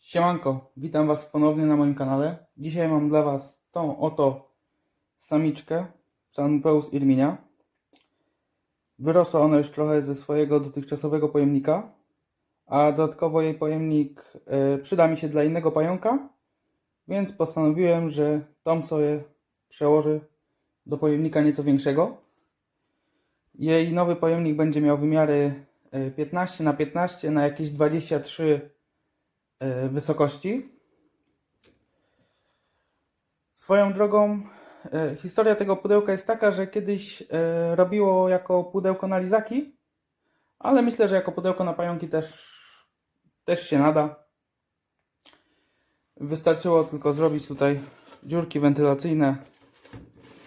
Siemanko, witam Was ponownie na moim kanale. Dzisiaj mam dla Was tą oto samiczkę Sanpeus Irminia. Wyrosła ona już trochę ze swojego dotychczasowego pojemnika, a dodatkowo jej pojemnik e, przyda mi się dla innego pająka, więc postanowiłem, że tą sobie przełożę do pojemnika nieco większego. Jej nowy pojemnik będzie miał wymiary e, 15 na 15 na jakieś 23 e, wysokości. Swoją drogą, e, historia tego pudełka jest taka, że kiedyś e, robiło jako pudełko na lizaki, ale myślę, że jako pudełko na pająki też, też się nada. Wystarczyło tylko zrobić tutaj dziurki wentylacyjne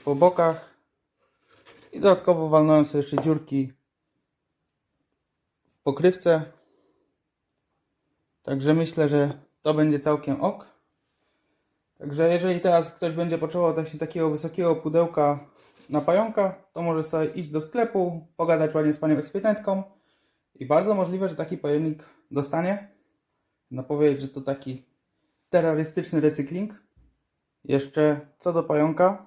po bokach i dodatkowo walnąłem sobie jeszcze dziurki w pokrywce. Także myślę, że to będzie całkiem ok. Także jeżeli teraz ktoś będzie potrzebował właśnie takiego wysokiego pudełka na pająka, to może sobie iść do sklepu, pogadać ładnie z panią ekspedentką i bardzo możliwe, że taki pojemnik dostanie. No powiedzieć, że to taki terrorystyczny recykling. Jeszcze co do pająka,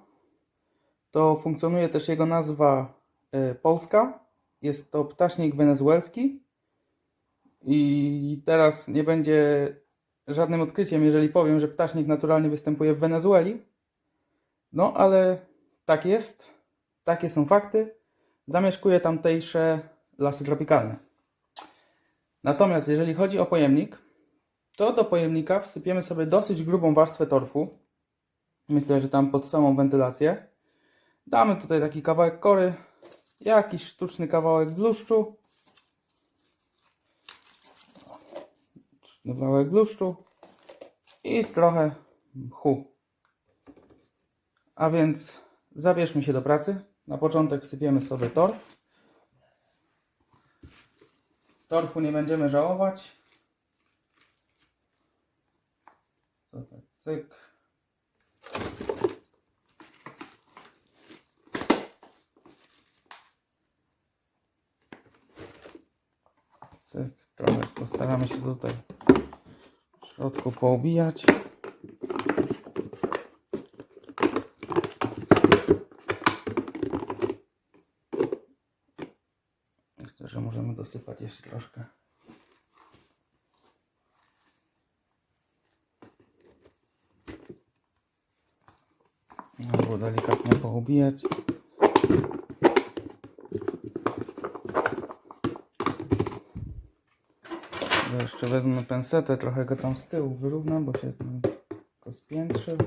to funkcjonuje też jego nazwa e, polska. Jest to ptasznik wenezuelski. I teraz nie będzie żadnym odkryciem, jeżeli powiem, że ptasznik naturalnie występuje w Wenezueli. No, ale tak jest. Takie są fakty. Zamieszkuje tamtejsze lasy tropikalne. Natomiast jeżeli chodzi o pojemnik, to do pojemnika wsypiemy sobie dosyć grubą warstwę torfu. Myślę, że tam pod samą wentylację. Damy tutaj taki kawałek kory, jakiś sztuczny kawałek bluszczu, kawałek bluszczu i trochę mchu. A więc zabierzmy się do pracy. Na początek wsypiemy sobie torf. Torfu nie będziemy żałować. Tutaj cyk. Cyk. Trochę postaramy się tutaj w środku poobijać. Myślę, że możemy dosypać jeszcze troszkę. Albo delikatnie poobijać. Ja jeszcze wezmę pensetę, trochę go tam z tyłu wyrównam, bo się tam go spiętrzył.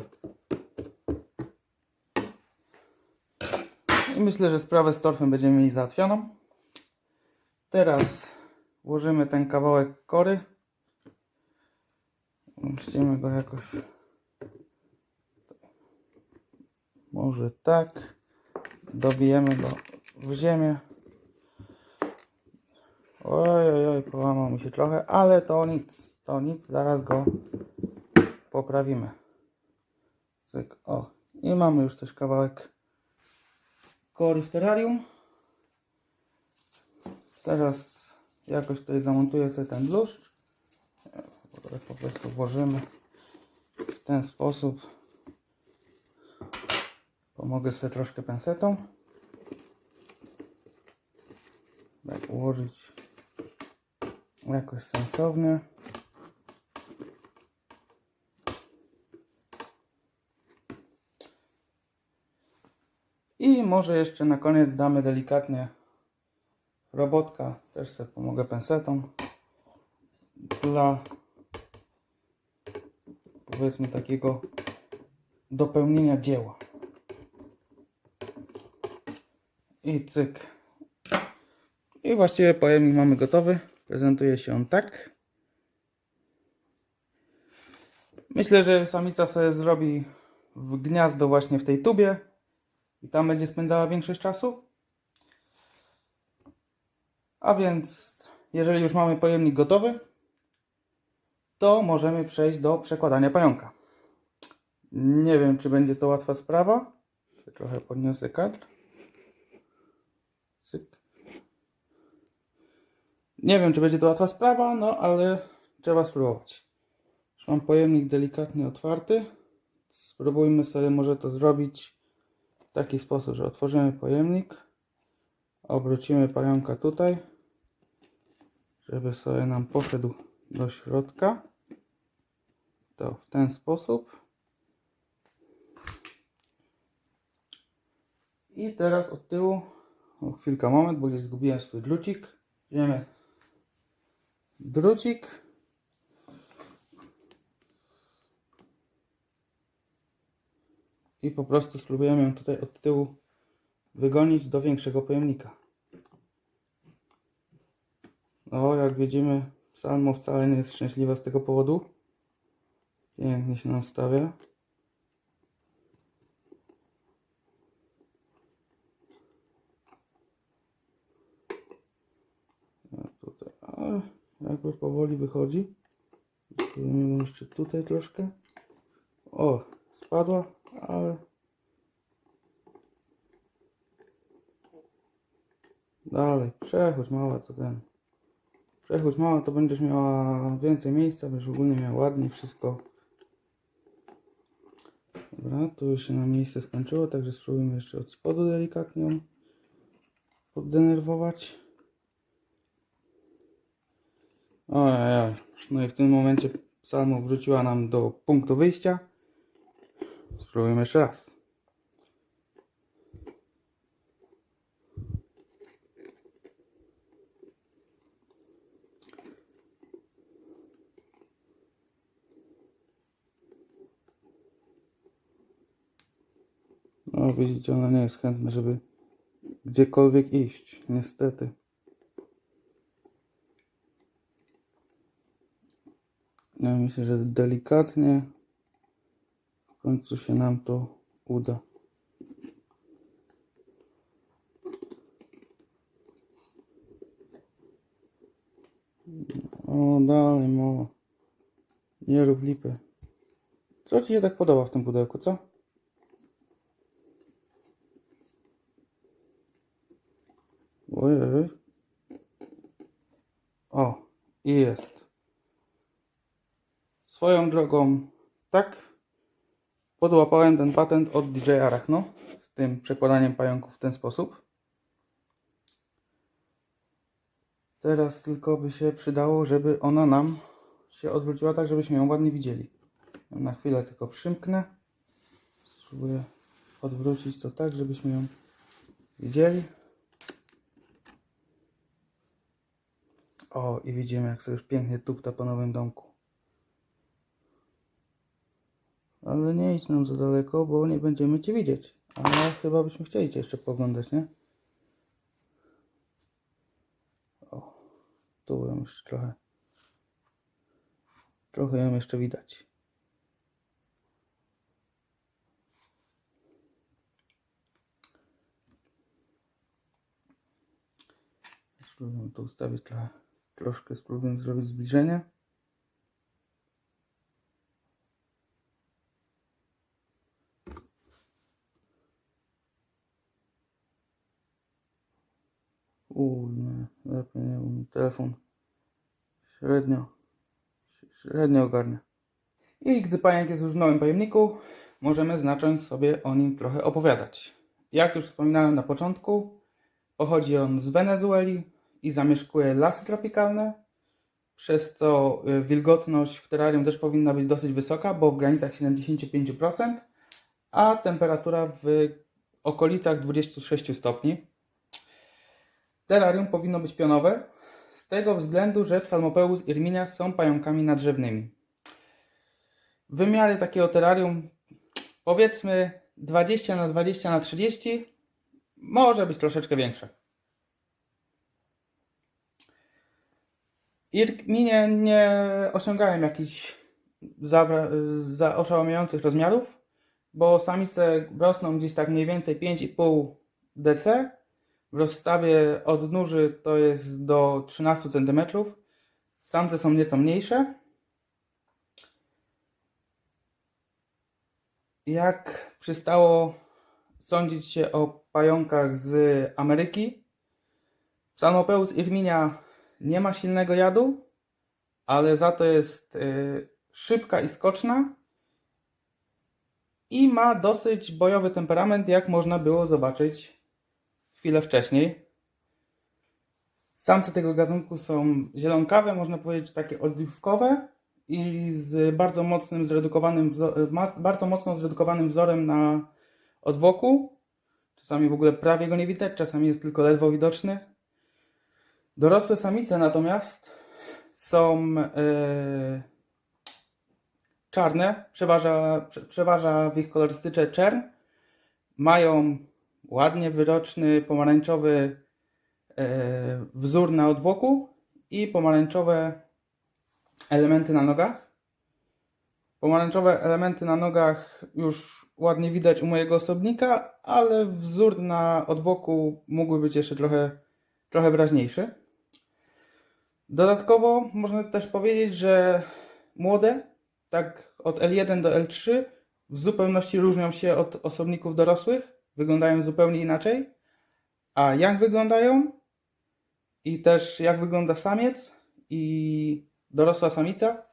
I myślę, że sprawę z torfem będziemy mieli załatwioną. Teraz włożymy ten kawałek kory. Umieścimy go jakoś. Może tak. Dobijemy go w ziemię. Oj, oj, oj, połamał mi się trochę, ale to nic, to nic, zaraz go poprawimy. Cyk, o. I mamy już też kawałek kory w terrarium. Teraz jakoś tutaj zamontuję sobie ten bluszcz. Po prostu włożymy w ten sposób. Pomogę sobie troszkę pensetą. Tak ułożyć jakoś sensownie. I może jeszcze na koniec damy delikatnie robotka. Też sobie pomogę pensetą. Dla powiedzmy takiego dopełnienia dzieła. I cyk. I właściwie pojemnik mamy gotowy. Prezentuje się on tak. Myślę, że samica sobie zrobi w gniazdo właśnie w tej tubie i tam będzie spędzała większość czasu. A więc, jeżeli już mamy pojemnik gotowy, to możemy przejść do przekładania pająka. Nie wiem, czy będzie to łatwa sprawa. Trochę podniosę kadr. Cyk. Nie wiem, czy będzie to łatwa sprawa, no ale trzeba spróbować. Mam pojemnik delikatnie otwarty. Spróbujmy sobie może to zrobić w taki sposób, że otworzymy pojemnik, obrócimy pająka tutaj, żeby sobie nam poszedł do środka. To w ten sposób. I teraz od tyłu, o chwilkę, moment, bo gdzieś zgubiłem swój drucik. Wiemy drucik. I po prostu spróbujemy ją tutaj od tyłu wygonić do większego pojemnika. No, jak widzimy, Salmo wcale nie jest szczęśliwa z tego powodu. Pięknie się nam stawia. A tutaj, ale jakby powoli wychodzi. Spróbujemy ją jeszcze tutaj troszkę. O, spadła, ale dalej, przechodź mała, to ten. Przechodź mała, to będziesz miała więcej miejsca, będziesz ogólnie miała ładnie wszystko. Dobra, tu już się na miejsce skończyło, także spróbujmy jeszcze od spodu delikatnie ją poddenerwować. Ojej, no i w tym momencie Salmo wróciła nam do punktu wyjścia. Spróbujmy jeszcze raz. No widzicie, ona nie jest chętna, żeby gdziekolwiek iść, niestety. Ja myślę, że delikatnie w końcu się nam to uda. O, dalej, mała. Nie rób lipy. Co ci się tak podoba w tym pudełku, co? Ojej. O, i jest. Swoją drogą, tak podłapałem ten patent od DJ Arachno z tym przekładaniem pająków w ten sposób. Teraz tylko by się przydało, żeby ona nam się odwróciła tak, żebyśmy ją ładnie widzieli. Na chwilę tylko przymknę. Spróbuję odwrócić to tak, żebyśmy ją widzieli. O, i widzimy, jak sobie już pięknie tupta po nowym domku. Ale nie idź nam za daleko, bo nie będziemy Cię widzieć. A chyba byśmy chcieli Cię jeszcze poglądać, nie? O, tu ją jeszcze trochę. Trochę ją jeszcze widać. Spróbujemy tu ustawić trochę. Troszkę spróbujemy zrobić zbliżenie. Uj, nie, lepiej nie, mi telefon średnio, średnio ogarnia. I gdy pająk jest już w nowym pojemniku, możemy zacząć sobie o nim trochę opowiadać. Jak już wspominałem na początku, pochodzi on z Wenezueli i zamieszkuje lasy tropikalne, przez co y, wilgotność w terrarium też powinna być dosyć wysoka, bo w granicach 75%, a temperatura w okolicach 26 stopni. Terrarium powinno być pionowe, z tego względu, że Psalmopeus irminias są pająkami nadrzewnymi. Wymiary takiego terrarium powiedzmy 20 na 20 na 30 może być troszeczkę większe. Irminie nie osiągałem jakichś zawra- za oszałamiających rozmiarów, bo samice rosną gdzieś tak mniej więcej 5,5 dc. W rozstawie od nóży to jest do 13 cm. Samce są nieco mniejsze. Jak przystało sądzić się o pająkach z Ameryki, Psalmopeus irminia nie ma silnego jadu, ale za to jest y, szybka i skoczna i ma dosyć bojowy temperament, jak można było zobaczyć chwilę wcześniej. Samce tego gatunku są zielonkawe, można powiedzieć takie oliwkowe i z bardzo mocnym zredukowanym, ma- bardzo mocno zredukowanym wzorem na odwoku. Czasami w ogóle prawie go nie widać, czasami jest tylko ledwo widoczny. Dorosłe samice natomiast są e, czarne, przeważa, prze, przeważa w ich kolorystyce czern. Mają ładnie wyroczny pomarańczowy e, wzór na odwoku i pomarańczowe elementy na nogach. Pomarańczowe elementy na nogach już ładnie widać u mojego osobnika, ale wzór na odwoku mógłby być jeszcze trochę, trochę wyraźniejszy. Dodatkowo można też powiedzieć, że młode, tak od L1 do L3, w zupełności różnią się od osobników dorosłych, wyglądają zupełnie inaczej. A jak wyglądają i też jak wygląda samiec i dorosła samica,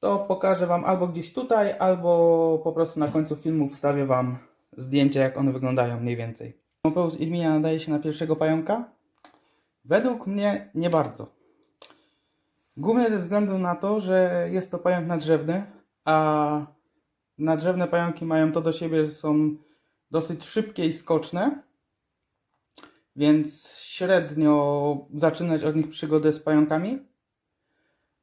to pokażę Wam albo gdzieś tutaj, albo po prostu na końcu filmu wstawię Wam zdjęcia, jak one wyglądają mniej więcej. Mopeus Irminia nadaje się na pierwszego pająka? Według mnie nie bardzo. Głównie ze względu na to, że jest to pająk nadrzewny, a nadrzewne pająki mają to do siebie, że są dosyć szybkie i skoczne, więc średnio zaczynać od nich przygodę z pająkami.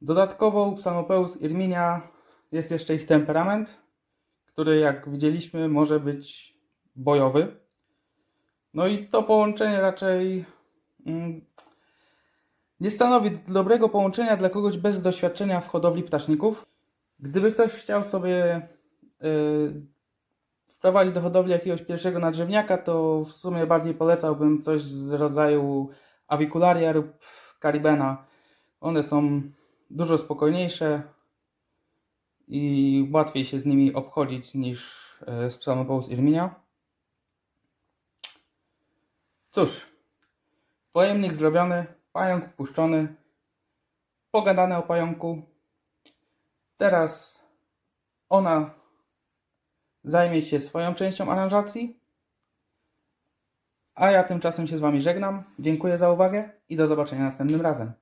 Dodatkowo Psanopeus irminia jest jeszcze ich temperament, który jak widzieliśmy może być bojowy. No i to połączenie raczej mm, nie stanowi dobrego połączenia dla kogoś bez doświadczenia w hodowli ptaszników. Gdyby ktoś chciał sobie y, wprowadzić do hodowli jakiegoś pierwszego nadrzewniaka, to w sumie bardziej polecałbym coś z rodzaju avicularia lub caribena. One są dużo spokojniejsze i łatwiej się z nimi obchodzić niż e, z Psalmopous irminia. Cóż, pojemnik zrobiony, pająk wpuszczony, pogadane o pająku. Teraz ona zajmie się swoją częścią aranżacji, a ja tymczasem się z Wami żegnam. Dziękuję za uwagę i do zobaczenia następnym razem.